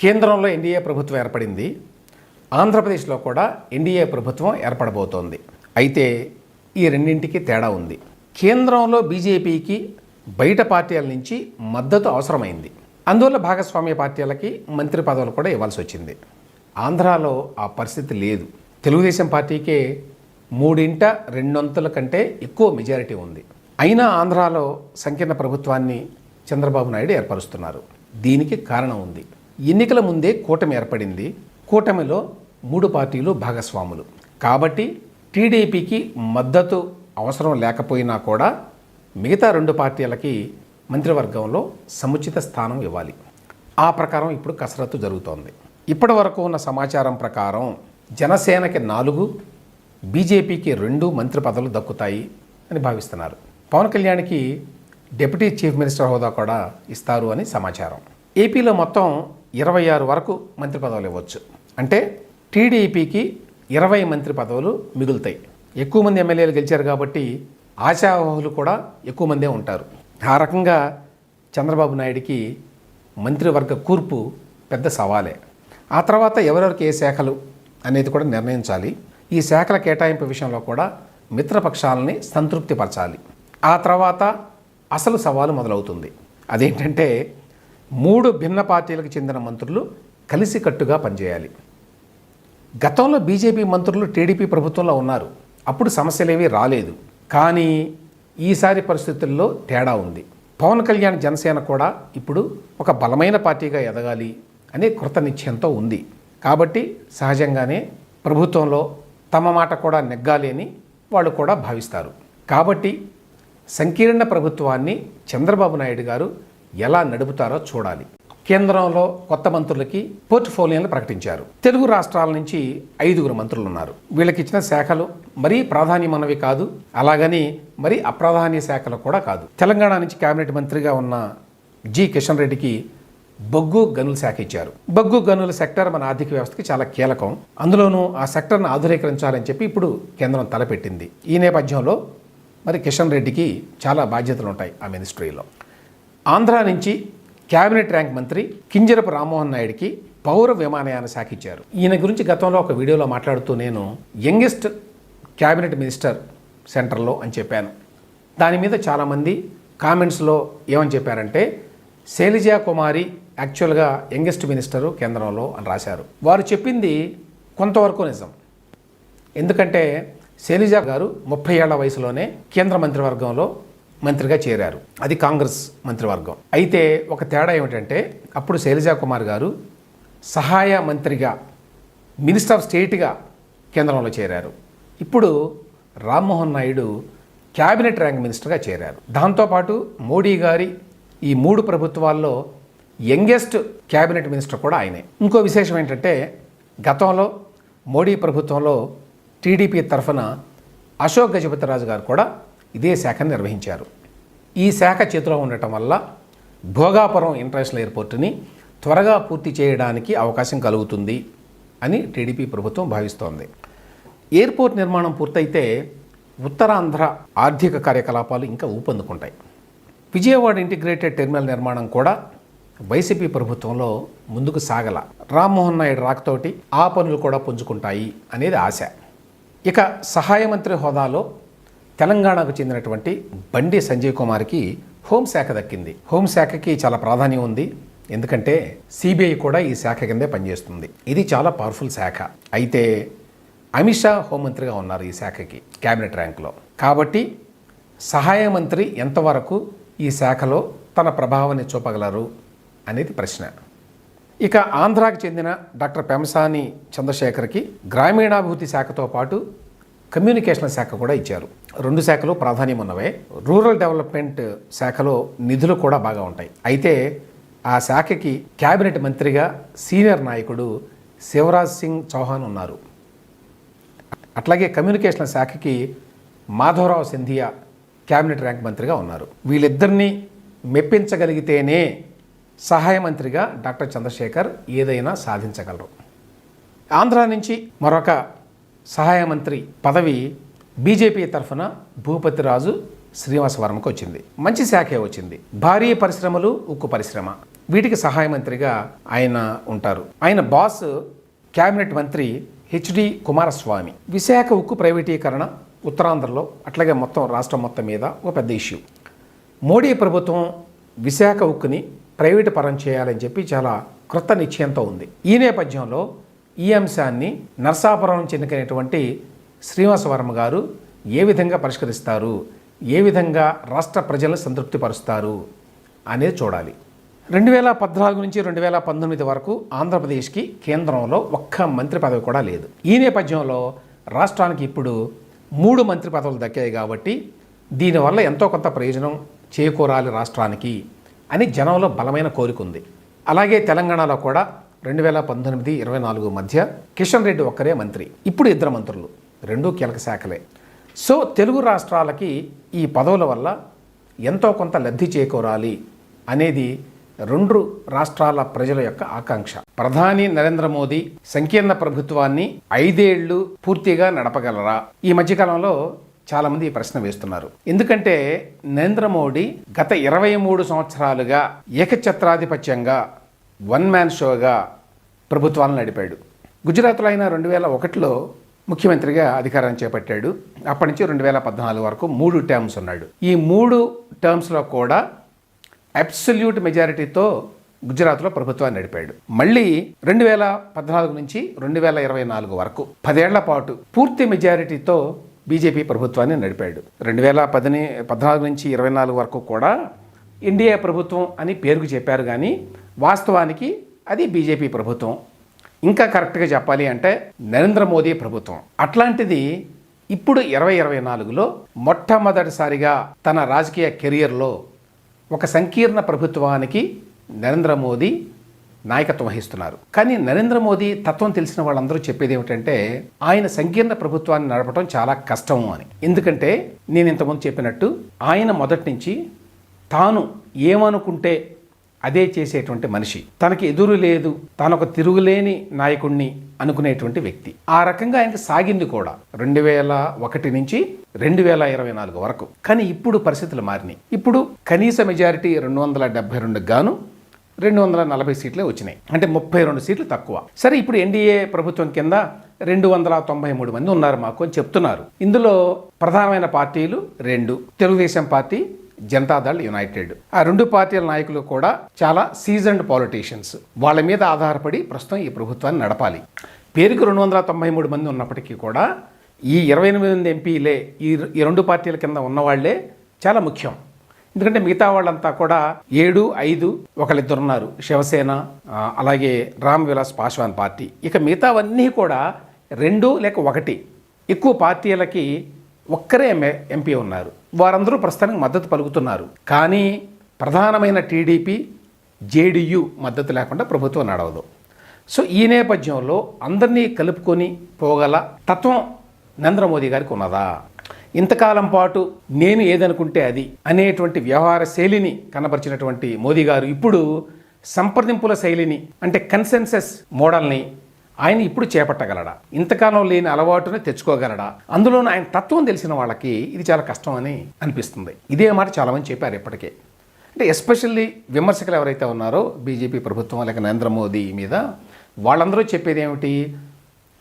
కేంద్రంలో ఎన్డీఏ ప్రభుత్వం ఏర్పడింది. ఆంధ్రప్రదేశ్లో కూడా ఎన్డీఏ ప్రభుత్వం ఏర్పడబోతోంది. అయితే ఈ రెండింటికి తేడా ఉంది. కేంద్రంలో బీజేపీకి బయట పార్టీల నుంచి మద్దతు అవసరమైంది. అందువల్ల భాగస్వామ్య పార్టీలకి మంత్రి పదవులు కూడా ఇవ్వాల్సి వచ్చింది. ఆంధ్రాలో ఆ పరిస్థితి లేదు. తెలుగుదేశం పార్టీకే మూడింట రెండొంతుల కంటే ఎక్కువ మెజారిటీ ఉంది. అయినా ఆంధ్రాలో సంకీర్ణ ప్రభుత్వాన్ని చంద్రబాబు నాయుడు ఏర్పరుస్తున్నారు. దీనికి కారణం ఉంది. ఎన్నికల ముందే కూటమి ఏర్పడింది. కూటమిలో మూడు పార్టీలు భాగస్వాములు. కాబట్టి టీడీపీకి మద్దతు అవసరం లేకపోయినా కూడా మిగతా రెండు పార్టీలకి మంత్రివర్గంలో సముచిత స్థానం ఇవ్వాలి. ఆ ప్రకారం ఇప్పుడు కసరత్తు జరుగుతోంది. ఇప్పటి వరకు ఉన్న సమాచారం ప్రకారం జనసేనకి నాలుగు బీజేపీకి రెండు మంత్రి పదవులు దక్కుతాయి అని భావిస్తున్నారు. పవన్ కళ్యాణ్కి డిప్యూటీ చీఫ్ మినిస్టర్ హోదా కూడా ఇస్తారు అని సమాచారం. ఏపీలో మొత్తం ఇరవై ఆరు వరకు మంత్రి పదవులు ఇవ్వచ్చు. అంటే టీడీపీకి ఇరవై మంత్రి పదవులు మిగులుతాయి. ఎక్కువ మంది ఎమ్మెల్యేలు గెలిచారు కాబట్టి ఆశావాహులు కూడా ఎక్కువ మందే ఉంటారు. ఆ రకంగా చంద్రబాబు నాయుడికి మంత్రివర్గ కూర్పు పెద్ద సవాలే. ఆ తర్వాత ఎవరెవరికి ఏ శాఖలు అనేది కూడా నిర్ణయించాలి. ఈ శాఖల కేటాయింపు విషయంలో కూడా మిత్రపక్షాలని సంతృప్తిపరచాలి. ఆ తర్వాత అసలు సవాలు మొదలవుతుంది. అదేంటంటే మూడు భిన్న పార్టీలకు చెందిన మంత్రులు కలిసికట్టుగా పనిచేయాలి. గతంలో బీజేపీ మంత్రులు టీడీపీ ప్రభుత్వంలో ఉన్నారు. అప్పుడు సమస్యలేవీ రాలేదు. కానీ ఈసారి పరిస్థితుల్లో తేడా ఉంది. పవన్ కళ్యాణ్ జనసేన కూడా ఇప్పుడు ఒక బలమైన పార్టీగా ఎదగాలి అనే కృత నిశ్చయంతో ఉంది. కాబట్టి సహజంగానే ప్రభుత్వంలో తమ మాట కూడా నెగ్గాలి అని వాళ్ళు కూడా భావిస్తారు. కాబట్టి సంకీర్ణ ప్రభుత్వాన్ని చంద్రబాబు నాయుడు గారు ఎలా నడుపుతారో చూడాలి. కేంద్రంలో కొత్త మంత్రులకి పోర్ట్ఫోలియోలు ప్రకటించారు. తెలుగు రాష్ట్రాల నుంచి ఐదుగురు మంత్రులు ఉన్నారు వీళ్ళకి ఇచ్చిన శాఖలు మరీ ప్రాధాన్యమైనవి కాదు అలాగని మరీ అప్రాధాన్య శాఖలు కూడా కాదు. తెలంగాణ నుంచి కేబినెట్ మంత్రిగా ఉన్న జి కిషన్ రెడ్డికి బొగ్గు గనుల శాఖ ఇచ్చారు. బొగ్గు గనుల సెక్టర్ మన ఆర్థిక వ్యవస్థకి చాలా కీలకం. అందులోనూ ఆ సెక్టర్ను ఆధునీకరించాలని చెప్పి ఇప్పుడు కేంద్రం తలపెట్టింది. ఈ నేపథ్యంలో మరి కిషన్ రెడ్డికి చాలా బాధ్యతలు ఉంటాయి ఆ మినిస్ట్రీలో. ఆంధ్ర నుంచి క్యాబినెట్ ర్యాంక్ మంత్రి కింజరపు రామ్మోహన్ నాయుడికి పౌర విమానయాన శాఖ ఇచ్చారు. ఈయన గురించి గతంలో ఒక వీడియోలో మాట్లాడుతూ నేను యంగెస్ట్ క్యాబినెట్ మినిస్టర్ సెంటర్లో అని చెప్పాను. దాని మీద చాలామంది కామెంట్స్లో ఏమని చెప్పారంటే శైలజా కుమారి యాక్చువల్గా యంగెస్ట్ మినిస్టరు కేంద్రంలో అని రాశారు. వారు చెప్పింది కొంతవరకు నిజం. ఎందుకంటే శైలజ గారు ముప్పై ఏళ్ళ వయసులోనే కేంద్ర మంత్రివర్గంలో మంత్రిగా చేరారు. అది కాంగ్రెస్ మంత్రివర్గం. అయితే ఒక తేడా ఏమిటంటే అప్పుడు శైలజా కుమార్ గారు సహాయ మంత్రిగా మినిస్టర్ ఆఫ్ స్టేట్గా కేంద్రంలో చేరారు. ఇప్పుడు రామ్మోహన్ నాయుడు క్యాబినెట్ ర్యాంక్ మినిస్టర్గా చేరారు. దాంతోపాటు మోడీ గారి ఈ మూడు ప్రభుత్వాల్లో యంగెస్ట్ క్యాబినెట్ మినిస్టర్ కూడా ఆయనే. ఇంకో విశేషం ఏంటంటే గతంలో మోడీ ప్రభుత్వంలో టీడీపీ తరఫున అశోక్ గజపతిరాజు గారు కూడా ఇదే శాఖను నిర్వహించారు. ఈ శాఖ చేతిలో ఉండటం వల్ల భోగాపురం ఇంటర్నేషనల్ ఎయిర్పోర్టుని త్వరగా పూర్తి చేయడానికి అవకాశం కలుగుతుంది అని టీడీపీ ప్రభుత్వం భావిస్తోంది. ఎయిర్పోర్ట్ నిర్మాణం పూర్తయితే ఉత్తరాంధ్ర ఆర్థిక కార్యకలాపాలు ఇంకా ఊపందుకుంటాయి. విజయవాడ ఇంటిగ్రేటెడ్ టెర్మినల్ నిర్మాణం కూడా వైసీపీ ప్రభుత్వంలో ముందుకు సాగల రామ్మోహన్ నాయుడు రాకతోటి ఆ పనులు కూడా పుంజుకుంటాయి అనేది ఆశ. ఇక సహాయ మంత్రి హోదాలో తెలంగాణకు చెందినటువంటి బండి సంజయ్ కుమార్కి హోంశాఖ దక్కింది. హోంశాఖకి చాలా ప్రాధాన్యం ఉంది. ఎందుకంటే సిబిఐ కూడా ఈ శాఖ కిందే పనిచేస్తుంది. ఇది చాలా పవర్ఫుల్ శాఖ. అయితే అమిత్ షా హోంమంత్రిగా ఉన్నారు ఈ శాఖకి క్యాబినెట్ ర్యాంక్లో కాబట్టి సహాయ మంత్రి ఎంతవరకు ఈ శాఖలో తన ప్రభావాన్ని చూపగలరు అనేది ప్రశ్న. ఇక ఆంధ్రాకి చెందిన డాక్టర్ పెమసాని చంద్రశేఖర్కి గ్రామీణాభివృద్ధి శాఖతో పాటు కమ్యూనికేషన్ శాఖ కూడా ఇచ్చారు. రెండు శాఖలు ప్రాధాన్యం ఉన్నవే. రూరల్ డెవలప్మెంట్ శాఖలో నిధులు కూడా బాగా ఉంటాయి. అయితే ఆ శాఖకి కేబినెట్ మంత్రిగా సీనియర్ నాయకుడు శివరాజ్ సింగ్ చౌహాన్ ఉన్నారు. అట్లాగే కమ్యూనికేషన్ శాఖకి మాధవరావు సింధియా కేబినెట్ ర్యాంక్ మంత్రిగా ఉన్నారు. వీళ్ళిద్దరినీ మెప్పించగలిగితేనే సహాయ మంత్రిగా డాక్టర్ చంద్రశేఖర్ ఏదైనా సాధించగలరు. ఆంధ్ర నుంచి మరొక సహాయ మంత్రి పదవి బీజేపీ తరఫున భూపతిరాజు శ్రీనివాసవరంకి వచ్చింది. మంచి శాఖే వచ్చింది. భారీ పరిశ్రమలు ఉక్కు పరిశ్రమ. వీటికి సహాయ మంత్రిగా ఆయన ఉంటారు. ఆయన బాస్ క్యాబినెట్ మంత్రి హెచ్డి కుమారస్వామి. విశాఖ ఉక్కు ప్రైవేటీకరణ ఉత్తరాంధ్రలో అట్లాగే మొత్తం రాష్ట్రం మొత్తం మీద ఒక పెద్ద ఇష్యూ. మోడీ ప్రభుత్వం విశాఖ ఉక్కుని ప్రైవేటు పరం చేయాలని చెప్పి చాలా కృత నిశ్చయంతో ఉంది. ఈ నేపథ్యంలో ఈ అంశాన్ని నర్సాపురం చెందినటువంటి శ్రీనివాసవరమ్మ గారు ఏ విధంగా పరిష్కరిస్తారు? ఏ విధంగా రాష్ట్ర ప్రజలను సంతృప్తిపరుస్తారు అనేది చూడాలి. రెండు వేల పద్నాలుగు నుంచి రెండు వేల పంతొమ్మిది వరకు ఆంధ్రప్రదేశ్కి కేంద్రంలో ఒక్క మంత్రి పదవి కూడా లేదు. ఈ నేపథ్యంలో రాష్ట్రానికి ఇప్పుడు మూడు మంత్రి పదవులు దక్కాయి కాబట్టి దీనివల్ల ఎంతో కొంత ప్రయోజనం చేకూరాలి రాష్ట్రానికి అని జనంలో బలమైన కోరిక ఉంది. అలాగే తెలంగాణలో కూడా రెండు వేల పంతొమ్మిది ఇరవై నాలుగు మధ్య కిషన్ రెడ్డి ఒక్కరే మంత్రి. ఇప్పుడు ఇద్దరు మంత్రులు. రెండూ కీలక శాఖలే. సో తెలుగు రాష్ట్రాలకి ఈ పదవుల వల్ల ఎంతో కొంత లబ్ధి చేకూరాలి అనేది రెండు రాష్ట్రాల ప్రజల యొక్క ఆకాంక్ష. ప్రధాని నరేంద్ర మోదీ సంకీర్ణ ప్రభుత్వాన్ని ఐదేళ్ళు పూర్తిగా నడపగలరా? ఈ మధ్యకాలంలో చాలామంది ఈ ప్రశ్న వేస్తున్నారు. ఎందుకంటే నరేంద్ర మోడీ గత ఇరవై మూడు సంవత్సరాలుగా ఏకఛత్రాధిపత్యంగా వన్ మ్యాన్ షోగా ప్రభుత్వాలను నడిపాడు. గుజరాత్లో అయిన రెండు వేల ఒకటిలో ముఖ్యమంత్రిగా అధికారం చేపట్టాడు. అప్పటి నుంచి రెండు వేల పద్నాలుగు వరకు మూడు టర్మ్స్ ఉన్నాడు. ఈ మూడు టర్మ్స్లో కూడా అబ్సల్యూట్ మెజారిటీతో గుజరాత్లో ప్రభుత్వాన్ని నడిపాడు. మళ్ళీ రెండు వేల పద్నాలుగు నుంచి రెండు వేల ఇరవై నాలుగు వరకు పదేళ్ళ పాటు పూర్తి మెజారిటీతో బీజేపీ ప్రభుత్వాన్ని నడిపాడు. రెండు వేల పదిని పద్నాలుగు నుంచి ఇరవై నాలుగు వరకు కూడా ఎన్డీఏ ప్రభుత్వం అని పేరుకు చెప్పారు కానీ వాస్తవానికి అది బీజేపీ ప్రభుత్వం. ఇంకా కరెక్ట్గా చెప్పాలి అంటే నరేంద్ర మోదీ ప్రభుత్వం. అట్లాంటిది ఇప్పుడు ఇరవై ఇరవై నాలుగులో మొట్టమొదటిసారిగా తన రాజకీయ కెరియర్లో ఒక సంకీర్ణ ప్రభుత్వానికి నరేంద్ర మోదీ నాయకత్వం వహిస్తున్నారు. కానీ నరేంద్ర మోదీ తత్వం తెలిసిన వాళ్ళందరూ చెప్పేది ఏమిటంటే ఆయన సంకీర్ణ ప్రభుత్వాన్ని నడపడం చాలా కష్టము అని. ఎందుకంటే నేను ఇంతకుముందు చెప్పినట్టు ఆయన మొదటి నుంచి తాను ఏమనుకుంటే అదే చేసేటువంటి మనిషి. తనకి ఎదురు లేదు తనొక ఒక తిరుగులేని నాయకుణ్ణి అనుకునేటువంటి వ్యక్తి. ఆ రకంగా ఆయనకి సాగింది కూడా రెండు వేల ఒకటి నుంచి రెండు వేల ఇరవై నాలుగు వరకు. కానీ ఇప్పుడు పరిస్థితులు మారినాయి. ఇప్పుడు కనీస మెజారిటీ రెండు వందల డెబ్బై రెండు గాను రెండు వందల నలభై సీట్లే వచ్చినాయి. అంటే ముప్పై రెండు సీట్లు తక్కువ. సరే ఇప్పుడు ఎన్డీఏ ప్రభుత్వం కింద రెండు వందల తొంభై మూడు మంది ఉన్నారు మాకు అని చెప్తున్నారు. ఇందులో ప్రధానమైన పార్టీలు రెండు. Telugu Desam party Janata Dal united. ఆ రెండు పార్టీల నాయకులు కూడా చాలా సీజన్డ్ పాలిటీషియన్స్. వాళ్ళ మీద ఆధారపడి ప్రస్తుతం ఈ ప్రభుత్వాన్ని నడపాలి. పేరుకు రెండు వందల తొంభై మూడు మంది ఉన్నప్పటికీ కూడా ఈ ఇరవై ఎనిమిది మంది ఎంపీలే ఈ ఈ రెండు పార్టీల కింద ఉన్నవాళ్ళే చాలా ముఖ్యం. ఎందుకంటే మిగతా వాళ్ళంతా కూడా ఏడు ఐదు ఒకళ్ళిద్దరు ఉన్నారు శివసేన అలాగే రామ్ విలాస్ పాశ్వాన్ పార్టీ. ఇక మిగతావన్నీ కూడా రెండు లేక ఒకటి. ఎక్కువ పార్టీలకి ఒక్కరే ఎంఏ ఎంపీ ఉన్నారు. వారందరూ ప్రస్తుతానికి మద్దతు పలుకుతున్నారు. కానీ ప్రధానమైన టీడీపీ జేడీయూ మద్దతు లేకుండా ప్రభుత్వం నడవదు. సో ఈ నేపథ్యంలో అందరినీ కలుపుకొని పోగల తత్వం నరేంద్ర మోదీ గారికి ఉన్నదా? ఇంతకాలం పాటు నేను ఏదనుకుంటే అది అనేటువంటి వ్యవహార శైలిని కనబరిచినటువంటి మోదీ గారు ఇప్పుడు సంప్రదింపుల శైలిని అంటే కన్సెన్సస్ మోడల్ని ఆయన ఇప్పుడు చేపట్టగలడా? ఇంతకాలం లేని అలవాటుని తెచ్చుకోగలడా? అందులోనూ ఆయన తత్వం తెలిసిన వాళ్ళకి ఇది చాలా కష్టం అని అనిపిస్తుంది. ఇదే మాట చాలామంది చెప్పారు ఇప్పటికే. అంటే ఎస్పెషల్లీ విమర్శకులు ఎవరైతే ఉన్నారో బీజేపీ ప్రభుత్వం లేక నరేంద్ర మోదీ మీద వాళ్ళందరూ చెప్పేది ఏమిటి?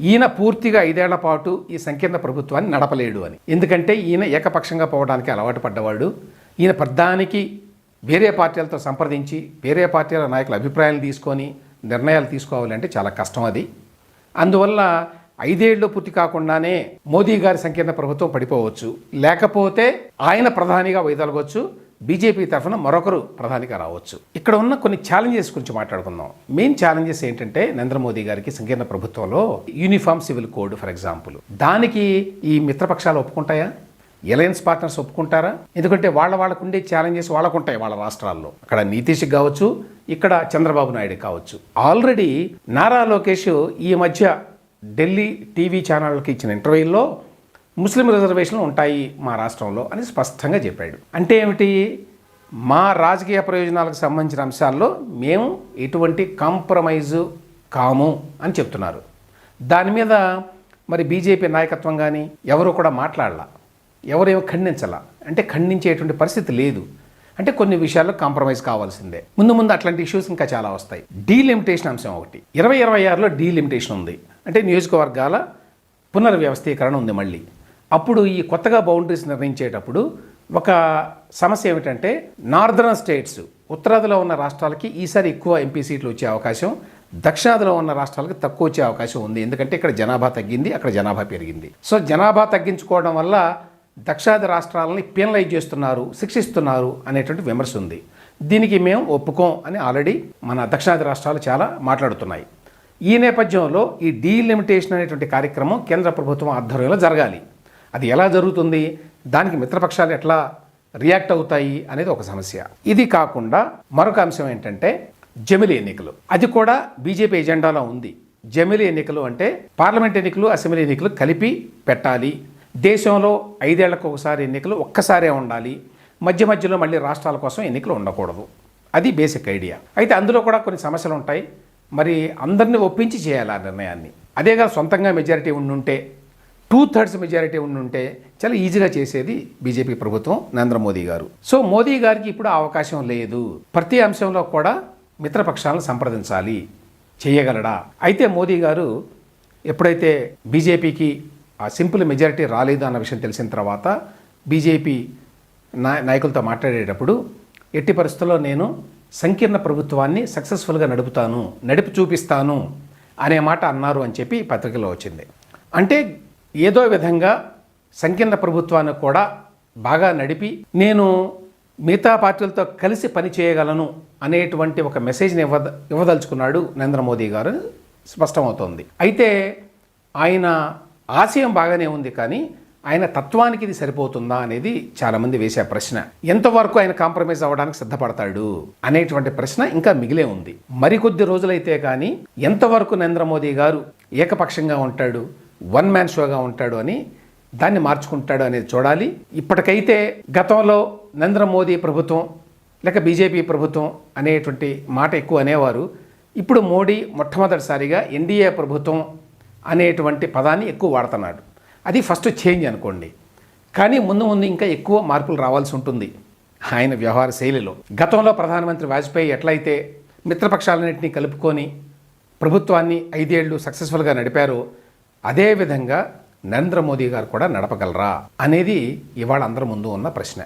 ఈయన పూర్తిగా ఐదేళ్ళ పాటు ఈ సంకీర్ణ ప్రభుత్వాన్ని నడపలేడు అని. ఎందుకంటే ఈయన ఏకపక్షంగా పోవడానికి అలవాటు పడ్డవాడు. ఈయన ప్రధానికి వేరే పార్టీలతో సంప్రదించి వేరే పార్టీల నాయకుల అభిప్రాయాలు తీసుకొని నిర్ణయాలు తీసుకోవాలంటే చాలా కష్టం అది. అందువల్ల ఐదేళ్ళు పూర్తి కాకుండానే మోదీ గారి సంకీర్ణ ప్రభుత్వం పడిపోవచ్చు. లేకపోతే ఆయన ప్రధానిగా వైదొలగవచ్చు బీజేపీ తరఫున మరొకరు ప్రధానిగా రావచ్చు. ఇక్కడ ఉన్న కొన్ని ఛాలెంజెస్ గురించి మాట్లాడుకుందాం. మెయిన్ ఛాలెంజెస్ ఏంటంటే నరేంద్ర మోదీ గారికి సంకీర్ణ ప్రభుత్వంలో uniform civil code for example దానికి ఈ మిత్రపక్షాలు ఒప్పుకుంటాయా? ఎలయన్స్ పార్ట్నర్స్ ఒప్పుకుంటారా? ఎందుకంటే వాళ్ళ వాళ్ళకు ఉండే ఛాలెంజెస్ వాళ్ళకు ఉంటాయి వాళ్ళ రాష్ట్రాల్లో. అక్కడ నితీష్ కావచ్చు ఇక్కడ చంద్రబాబు నాయుడు కావచ్చు. ఆల్రెడీ నారా లోకేష్ ఈ మధ్య ఢిల్లీ టీవీ ఛానళ్ళకి ఇచ్చిన ఇంటర్వ్యూలో ముస్లిం రిజర్వేషన్లు ఉంటాయి మా రాష్ట్రంలో అని స్పష్టంగా చెప్పాడు. అంటే ఏమిటి? మా రాజకీయ ప్రయోజనాలకు సంబంధించిన అంశాల్లో మేము ఎటువంటి కాంప్రమైజు కాము అని చెప్తున్నారు. దాని మీద మరి బీజేపీ నాయకత్వం కానీ ఎవరు కూడా మాట్లాడాల. ఎవరేమో ఖండించాల. అంటే ఖండించేటువంటి పరిస్థితి లేదు. అంటే కొన్ని విషయాల్లో కాంప్రమైజ్ కావాల్సిందే. ముందు ముందు అట్లాంటి ఇష్యూస్ ఇంకా చాలా వస్తాయి. డీలిమిటేషన్ అంశం ఒకటి. ఇరవై ఇరవై ఆరులో డీలిమిటేషన్ ఉంది. అంటే నియోజకవర్గాల పునర్వ్యవస్థీకరణ ఉంది మళ్ళీ. అప్పుడు ఈ కొత్తగా బౌండరీస్ నిర్ణయించేటప్పుడు ఒక సమస్య ఏమిటంటే నార్దర్న్ స్టేట్స్ ఉత్తరాదిలో ఉన్న రాష్ట్రాలకి ఈసారి ఎక్కువ ఎంపీ సీట్లు వచ్చే అవకాశం దక్షిణాదిలో ఉన్న రాష్ట్రాలకి తక్కువ వచ్చే అవకాశం ఉంది. ఎందుకంటే ఇక్కడ జనాభా తగ్గింది అక్కడ జనాభా పెరిగింది. సో జనాభా తగ్గించుకోవడం వల్ల దక్షిణాది రాష్ట్రాలని పెనలైజ్ చేస్తున్నారు శిక్షిస్తున్నారు అనేటువంటి విమర్శ ఉంది. దీనికి మేము ఒప్పుకోం అని ఆల్రెడీ మన దక్షిణాది రాష్ట్రాలు చాలా మాట్లాడుతున్నాయి. ఈ నేపథ్యంలో ఈ డీలిమిటేషన్ అనేటువంటి కార్యక్రమం కేంద్ర ప్రభుత్వం ఆధ్వర్యంలో జరగాలి. అది ఎలా జరుగుతుంది? దానికి మిత్రపక్షాలు ఎట్లా రియాక్ట్ అవుతాయి అనేది ఒక సమస్య. ఇది కాకుండా మరొక అంశం ఏంటంటే జమిలి ఎన్నికలు. అది కూడా బీజేపీ ఎజెండాలో ఉంది. జమిలి ఎన్నికలు అంటే పార్లమెంట్ ఎన్నికలు అసెంబ్లీ ఎన్నికలు కలిపి పెట్టాలి. దేశంలో ఐదేళ్ళకు ఒకసారి ఎన్నికలు ఒక్కసారే ఉండాలి. మధ్య మధ్యలో మళ్ళీ రాష్ట్రాల కోసం ఎన్నికలు ఉండకూడదు. అది బేసిక్ ఐడియా. అయితే అందులో కూడా కొన్ని సమస్యలు ఉంటాయి. మరి అందరినీ ఒప్పించి చేయాలి ఆ నిర్ణయాన్ని. అదేగా సొంతంగా మెజారిటీ ఉండుంటే టూ థర్డ్స్ మెజారిటీ ఉండుంటే చాలా ఈజీగా చేసేది బీజేపీ ప్రభుత్వం నరేంద్ర మోదీ గారు. సో మోదీ గారికి ఇప్పుడు ఆ అవకాశం లేదు. ప్రతి అంశంలో కూడా మిత్రపక్షాలను సంప్రదించాలి. చేయగలడా? అయితే మోదీ గారు ఎప్పుడైతే బీజేపీకి ఆ సింపుల్ మెజారిటీ రాలేదు అన్న విషయం తెలిసిన తర్వాత బీజేపీ నాయ నాయకులతో మాట్లాడేటప్పుడు ఎట్టి పరిస్థితుల్లో నేను సంకీర్ణ ప్రభుత్వాన్ని సక్సెస్ఫుల్గా నడుపుతాను నడిపి చూపిస్తాను అనే మాట అన్నారు అని చెప్పి పత్రికలో వచ్చింది. అంటే ఏదో విధంగా సంకీర్ణ ప్రభుత్వాన్ని కూడా బాగా నడిపి నేను మిగతా పార్టీలతో కలిసి పని చేయగలను అనేటువంటి ఒక మెసేజ్ని ఇవ్వ ఇవ్వదలుచుకున్నాడు నరేంద్ర మోదీ గారు. స్పష్టమవుతోంది. అయితే ఆయన ఆశయం బాగానే ఉంది కానీ ఆయన తత్వానికి ఇది సరిపోతుందా అనేది చాలామంది వేసే ప్రశ్న. ఎంతవరకు ఆయన కాంప్రమైజ్ అవ్వడానికి సిద్ధపడతాడు అనేటువంటి ప్రశ్న ఇంకా మిగిలే ఉంది. మరికొద్ది రోజులైతే కానీ ఎంతవరకు నరేంద్ర మోదీ గారు ఏకపక్షంగా ఉంటాడు వన్ మ్యాన్ షోగా ఉంటాడు అని దాన్ని మార్చుకుంటాడు అనేది చూడాలి. ఇప్పటికైతే గతంలో నరేంద్ర మోదీ ప్రభుత్వం లేక బీజేపీ ప్రభుత్వం అనేటువంటి మాట ఎక్కువ అనేవారు. ఇప్పుడు మోడీ మొట్టమొదటిసారిగా ఎన్డీఏ ప్రభుత్వం అనేటువంటి పదాన్ని ఎక్కువ వాడుతున్నాడు. అది ఫస్ట్ చేంజ్ అనుకోండి. కానీ ముందు ముందు ఇంకా ఎక్కువ మార్పులు రావాల్సి ఉంటుంది. ఆయన వ్యవహార శైలిలో. గతంలో ప్రధానమంత్రి వాజ్పేయి ఎట్లయితే మిత్రపక్షాలన్నింటినీ కలుపుకొని ప్రభుత్వాన్ని ఐదేళ్ళు సక్సెస్ఫుల్గా నడిపారో అదేవిధంగా నరేంద్ర మోదీ గారు కూడా నడపగలరా అనేది ఇవాళ అందరి ముందు ఉన్న ప్రశ్న.